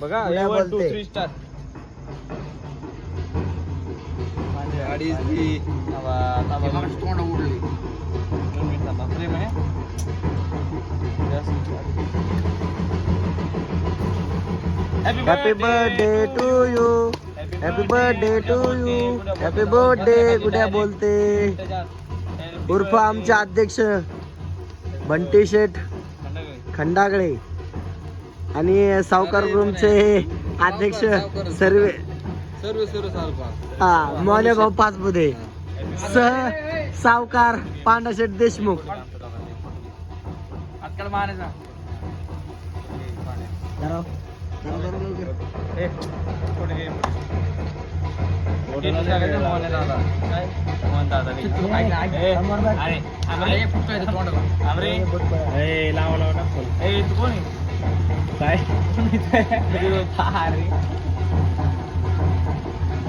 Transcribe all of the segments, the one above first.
बघा one two बोलते. Three star अडीच ती तोंड उडली. प्रेम आहे. Happy birthday to you happy birthday to you happy birthday गुड्या बोलते उर्फ आमचे अध्यक्ष बंटी शेठ खंडागळे. आणि सावकार ग्रुपचे अध्यक्ष सर्वे सर्व हा मोने भाऊ पाचपुते. सह सावकार पांडाशेठ देशमुख. आजकाल मारायचा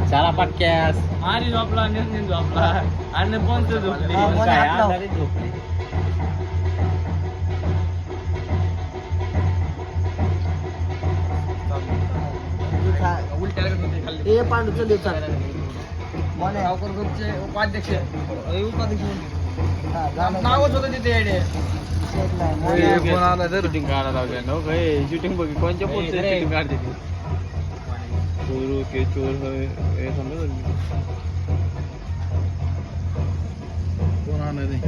चला पटक्यास. मारी झोपला निर्णय झोपला. आणि पण तो झोपली काय. आजारी झोपली. हे सावकर ग्रुपचे उपाध्यक्ष हा, झालं. नावच होतं तिथे येडे शेठ नाही, मोने. फोन आला तर शूटिंग काढायला लावल्या नो काय शूटिंग बघ कोणत्या पोस्ट शूटिंग काढते ती चोर के चोर होय हे समजा कोण आणलं